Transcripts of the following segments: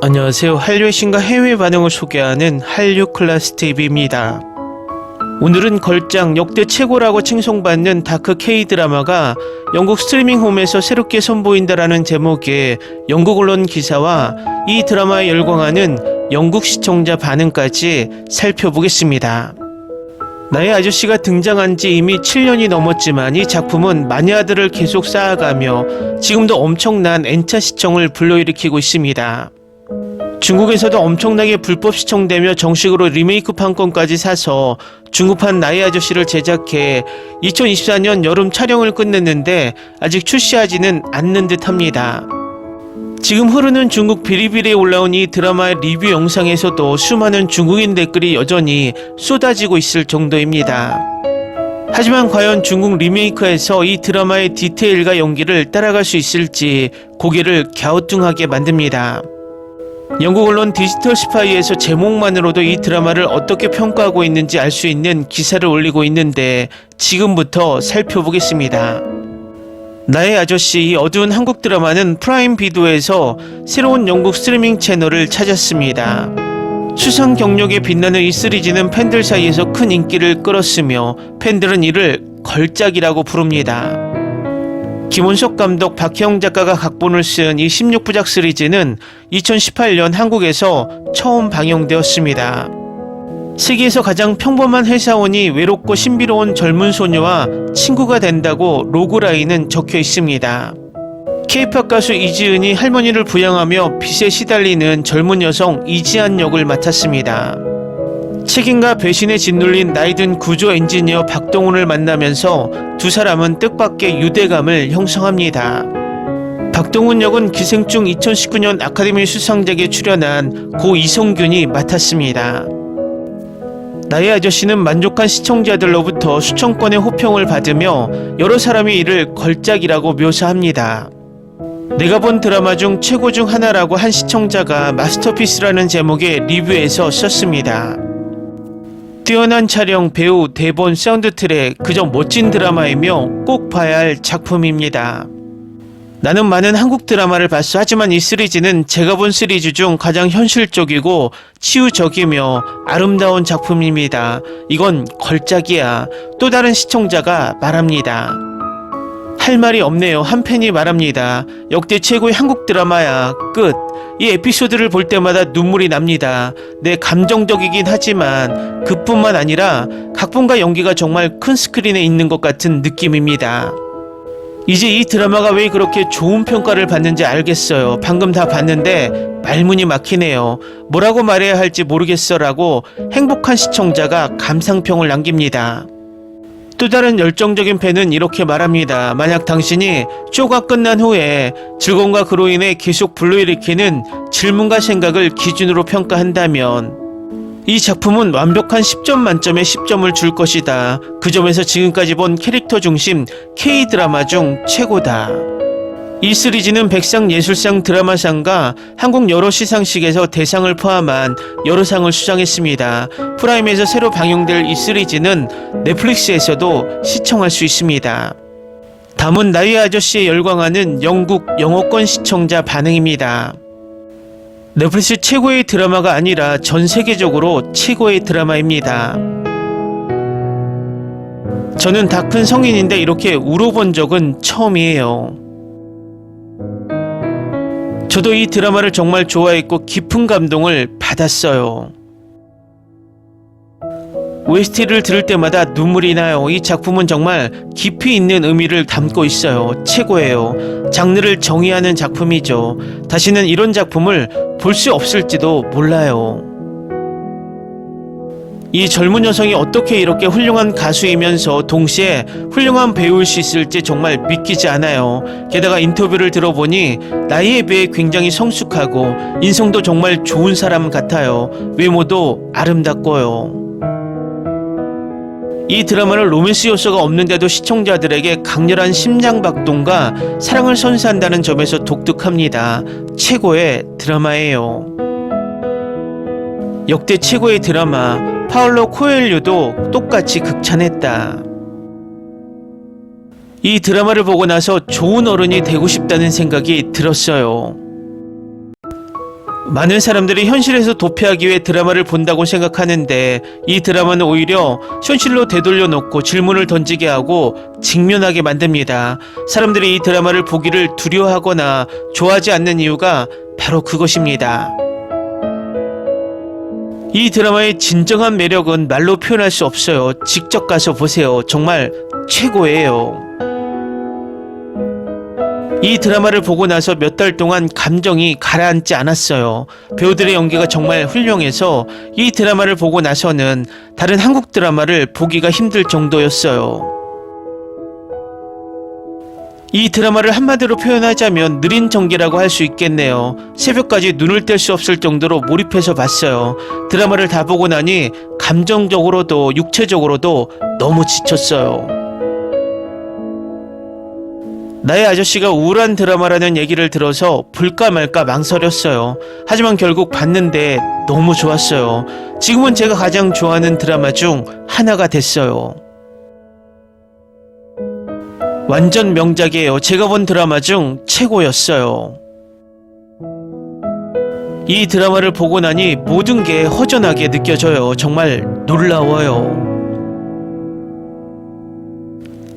안녕하세요. 한류의 신과 해외 반응을 소개하는 한류 클래스 TV입니다. 오늘은 걸작 역대 최고라고 칭송받는 다크 K 드라마가 영국 스트리밍 홈에서 새롭게 선보인다라는 제목의 영국 언론 기사와 이 드라마에 열광하는 영국 시청자 반응까지 살펴보겠습니다. 나의 아저씨가 등장한 지 이미 7년이 넘었지만 이 작품은 마니아들을 계속 쌓아가며 지금도 엄청난 N차 시청을 불러일으키고 있습니다. 중국에서도 엄청나게 불법 시청되며 정식으로 리메이크 판권까지 사서 중국판 나의 아저씨를 제작해 2024년 여름 촬영을 끝냈는데 아직 출시하지는 않는 듯 합니다. 지금 흐르는 중국 비리비리에 올라온 이 드라마의 리뷰 영상에서도 수많은 중국인 댓글이 여전히 쏟아지고 있을 정도입니다. 하지만 과연 중국 리메이크에서 이 드라마의 디테일과 연기를 따라갈 수 있을지 고개를 갸우뚱하게 만듭니다. 영국 언론 디지털 스파이에서 제목만으로도 이 드라마를 어떻게 평가하고 있는지 알 수 있는 기사를 올리고 있는데 지금부터 살펴보겠습니다. 나의 아저씨 이 어두운 한국 드라마는 프라임 비디오에서 새로운 영국 스트리밍 채널을 찾았습니다. 수상 경력에 빛나는 이 시리즈는 팬들 사이에서 큰 인기를 끌었으며 팬들은 이를 걸작이라고 부릅니다. 김원석 감독 박형 작가가 각본을 쓴 이 16부작 시리즈는 2018년 한국에서 처음 방영되었습니다. 세계에서 가장 평범한 회사원이 외롭고 신비로운 젊은 소녀와 친구가 된다고 로그라인은 적혀 있습니다. 케이팝 가수 이지은이 할머니를 부양하며 빚에 시달리는 젊은 여성 이지한 역을 맡았습니다. 책임과 배신에 짓눌린 나이든 구조 엔지니어 박동훈을 만나면서 두 사람은 뜻밖의 유대감을 형성합니다. 박동훈 역은 기생충 2019년 아카데미 수상작에 출연한 고 이성균이 맡았습니다. 나의 아저씨는 만족한 시청자들로부터 수천 건의 호평을 받으며 여러 사람이 이를 걸작이라고 묘사합니다. 내가 본 드라마 중 최고 중 하나라고 한 시청자가 마스터피스라는 제목의 리뷰에서 썼습니다. 뛰어난 촬영, 배우, 대본, 사운드 트랙, 그저 멋진 드라마이며 꼭 봐야 할 작품입니다. 나는 많은 한국 드라마를 봤어. 하지만 이 시리즈는 제가 본 시리즈 중 가장 현실적이고 치유적이며 아름다운 작품입니다. 이건 걸작이야. 또 다른 시청자가 말합니다. 할 말이 없네요. 한 팬이 말합니다. 역대 최고의 한국 드라마야. 끝. 이 에피소드를 볼 때마다 눈물이 납니다. 네, 감정적이긴 하지만 그뿐만 아니라 각본과 연기가 정말 큰 스크린에 있는 것 같은 느낌입니다. 이제 이 드라마가 왜 그렇게 좋은 평가를 받는지 알겠어요. 방금 다 봤는데 말문이 막히네요. 뭐라고 말해야 할지 모르겠어라고 행복한 시청자가 감상평을 남깁니다. 또 다른 열정적인 팬은 이렇게 말합니다. 만약 당신이 쇼가 끝난 후에 즐거움과 그로 인해 계속 불러일으키는 질문과 생각을 기준으로 평가한다면 이 작품은 완벽한 10점 만점에 10점을 줄 것이다. 그 점에서 지금까지 본 캐릭터 중심 K-드라마 중 최고다. 이 시리즈는 백상 예술상 드라마상과 한국 여러 시상식에서 대상을 포함한 여러 상을 수상했습니다. 프라임에서 새로 방영될 이 시리즈는 넷플릭스에서도 시청할 수 있습니다. 다음은 나의 아저씨에 열광하는 영국 영어권 시청자 반응입니다. 넷플릭스 최고의 드라마가 아니라 전 세계적으로 최고의 드라마입니다. 저는 다 큰 성인인데 이렇게 울어본 적은 처음이에요. 저도 이 드라마를 정말 좋아했고 깊은 감동을 받았어요. OST를 들을 때마다 눈물이 나요. 이 작품은 정말 깊이 있는 의미를 담고 있어요. 최고예요. 장르를 정의하는 작품이죠. 다시는 이런 작품을 볼 수 없을지도 몰라요. 이 젊은 여성이 어떻게 이렇게 훌륭한 가수이면서 동시에 훌륭한 배우일 수 있을지 정말 믿기지 않아요. 게다가 인터뷰를 들어보니 나이에 비해 굉장히 성숙하고 인성도 정말 좋은 사람 같아요. 외모도 아름답고요. 이 드라마는 로맨스 요소가 없는데도 시청자들에게 강렬한 심장박동과 사랑을 선사한다는 점에서 독특합니다. 최고의 드라마예요. 역대 최고의 드라마 파울로 코엘류도 똑같이 극찬했다. 이 드라마를 보고 나서 좋은 어른이 되고 싶다는 생각이 들었어요. 많은 사람들이 현실에서 도피하기 위해 드라마를 본다고 생각하는데 이 드라마는 오히려 현실로 되돌려 놓고 질문을 던지게 하고 직면하게 만듭니다. 사람들이 이 드라마를 보기를 두려워하거나 좋아하지 않는 이유가 바로 그것입니다. 이 드라마의 진정한 매력은 말로 표현할 수 없어요. 직접 가서 보세요. 정말 최고예요. 이 드라마를 보고 나서 몇 달 동안 감정이 가라앉지 않았어요. 배우들의 연기가 정말 훌륭해서 이 드라마를 보고 나서는 다른 한국 드라마를 보기가 힘들 정도였어요. 이 드라마를 한마디로 표현하자면 느린 전개라고 할 수 있겠네요. 새벽까지 눈을 뗄 수 없을 정도로 몰입해서 봤어요. 드라마를 다 보고 나니 감정적으로도 육체적으로도 너무 지쳤어요. 나의 아저씨가 우울한 드라마라는 얘기를 들어서 볼까 말까 망설였어요. 하지만 결국 봤는데 너무 좋았어요. 지금은 제가 가장 좋아하는 드라마 중 하나가 됐어요. 완전 명작이에요. 제가 본 드라마 중 최고였어요. 이 드라마를 보고 나니 모든 게 허전하게 느껴져요. 정말 놀라워요.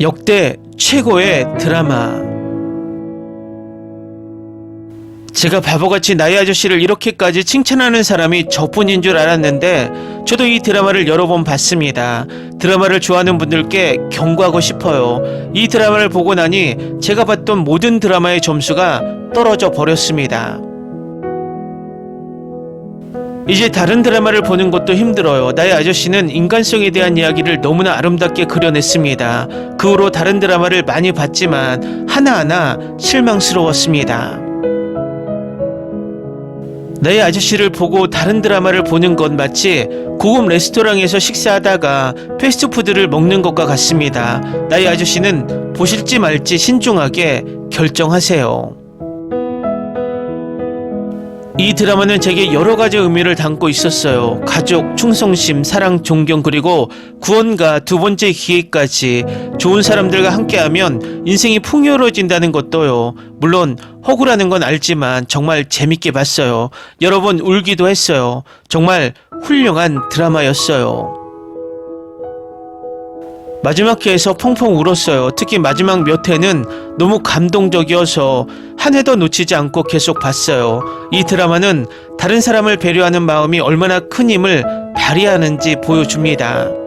역대 최고의 드라마. 제가 바보같이 나의 아저씨를 이렇게까지 칭찬하는 사람이 저뿐인 줄 알았는데 저도 이 드라마를 여러 번 봤습니다. 드라마를 좋아하는 분들께 경고하고 싶어요. 이 드라마를 보고 나니 제가 봤던 모든 드라마의 점수가 떨어져 버렸습니다. 이제 다른 드라마를 보는 것도 힘들어요. 나의 아저씨는 인간성에 대한 이야기를 너무나 아름답게 그려냈습니다. 그 후로 다른 드라마를 많이 봤지만 하나하나 실망스러웠습니다. 나의 아저씨를 보고 다른 드라마를 보는 건 마치 고급 레스토랑에서 식사하다가 패스트푸드를 먹는 것과 같습니다. 나의 아저씨는 보실지 말지 신중하게 결정하세요. 이 드라마는 제게 여러 가지 의미를 담고 있었어요. 가족, 충성심, 사랑, 존경, 그리고 구원과 두 번째 기회까지 좋은 사람들과 함께하면 인생이 풍요로워진다는 것도요. 물론 허구라는 건 알지만 정말 재밌게 봤어요. 여러 번 울기도 했어요. 정말 훌륭한 드라마였어요. 마지막 회에서 펑펑 울었어요. 특히 마지막 몇 회는 너무 감동적이어서 한 회도 놓치지 않고 계속 봤어요. 이 드라마는 다른 사람을 배려하는 마음이 얼마나 큰 힘을 발휘하는지 보여줍니다.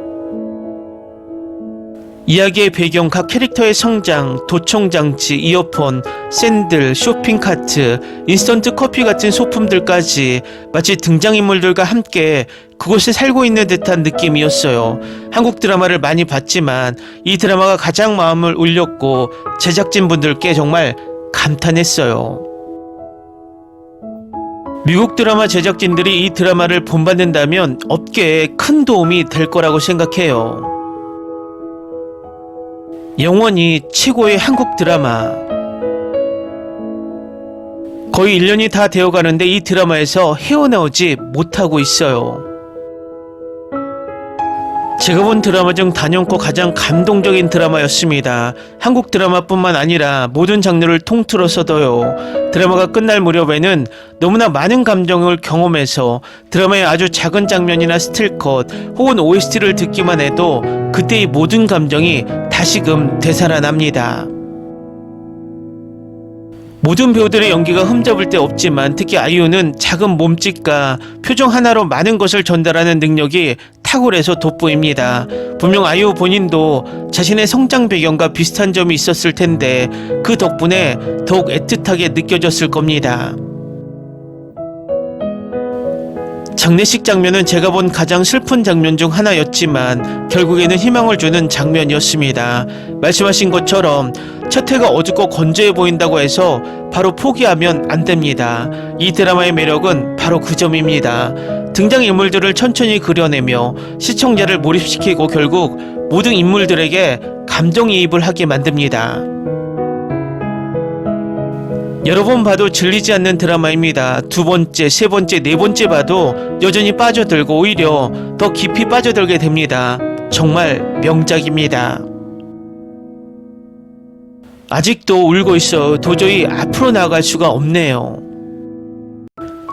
이야기의 배경, 각 캐릭터의 성장, 도청장치, 이어폰, 샌들, 쇼핑카트, 인스턴트 커피 같은 소품들까지 마치 등장인물들과 함께 그곳에 살고 있는 듯한 느낌이었어요. 한국 드라마를 많이 봤지만 이 드라마가 가장 마음을 울렸고 제작진분들께 정말 감탄했어요. 미국 드라마 제작진들이 이 드라마를 본받는다면 업계에 큰 도움이 될 거라고 생각해요. 영원히 최고의 한국 드라마. 거의 1년이 다 되어 가는데 이 드라마에서 헤어나오지 못하고 있어요. 제가 본 드라마 중 단연코 가장 감동적인 드라마였습니다. 한국 드라마뿐만 아니라 모든 장르를 통틀어서도요. 드라마가 끝날 무렵에는 너무나 많은 감정을 경험해서 드라마의 아주 작은 장면이나 스틸컷 혹은 OST를 듣기만 해도 그때의 모든 감정이 다시금 되살아납니다. 모든 배우들의 연기가 흠잡을 데 없지만 특히 아이유는 작은 몸짓과 표정 하나로 많은 것을 전달하는 능력이 탁월해서 돋보입니다. 분명 아이유 본인도 자신의 성장 배경과 비슷한 점이 있었을 텐데 그 덕분에 더욱 애틋하게 느껴졌을 겁니다. 장례식 장면은 제가 본 가장 슬픈 장면 중 하나였지만 결국에는 희망을 주는 장면이었습니다. 말씀하신 것처럼 첫 해가 어둡고 건조해 보인다고 해서 바로 포기하면 안 됩니다. 이 드라마의 매력은 바로 그 점입니다. 등장인물들을 천천히 그려내며 시청자를 몰입시키고 결국 모든 인물들에게 감정이입을 하게 만듭니다. 여러 번 봐도 질리지 않는 드라마입니다. 두 번째, 세 번째, 네 번째 봐도 여전히 빠져들고 오히려 더 깊이 빠져들게 됩니다. 정말 명작입니다. 아직도 울고 있어 도저히 앞으로 나갈 수가 없네요.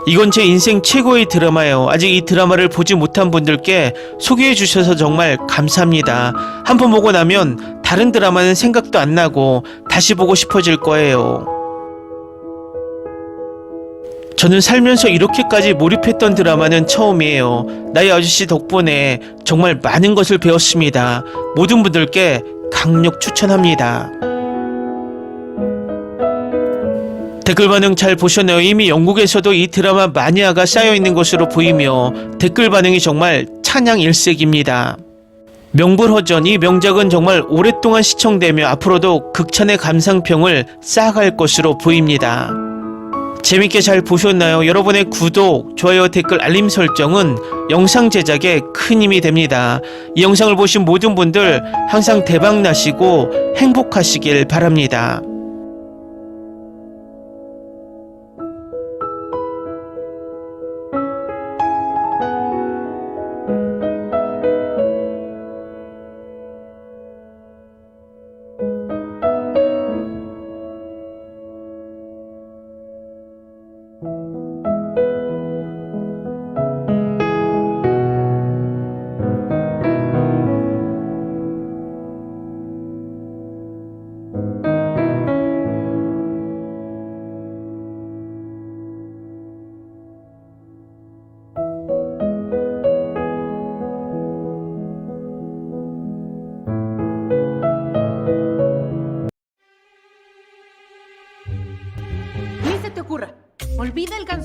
이건 제 인생 최고의 드라마예요. 아직 이 드라마를 보지 못한 분들께 소개해 주셔서 정말 감사합니다. 한 번 보고 나면 다른 드라마는 생각도 안 나고 다시 보고 싶어질 거예요. 저는 살면서 이렇게까지 몰입했던 드라마는 처음이에요. 나의 아저씨 덕분에 정말 많은 것을 배웠습니다. 모든 분들께 강력 추천합니다. 댓글 반응 잘 보셨나요? 이미 영국에서도 이 드라마 마니아가 쌓여 있는 것으로 보이며 댓글 반응이 정말 찬양 일색입니다. 명불허전 이 명작은 정말 오랫동안 시청되며 앞으로도 극찬의 감상평을 쌓아갈 것으로 보입니다. 재밌게 잘 보셨나요? 여러분의 구독, 좋아요, 댓글, 알림 설정은 영상 제작에 큰 힘이 됩니다. 이 영상을 보신 모든 분들 항상 대박 나시고 행복하시길 바랍니다.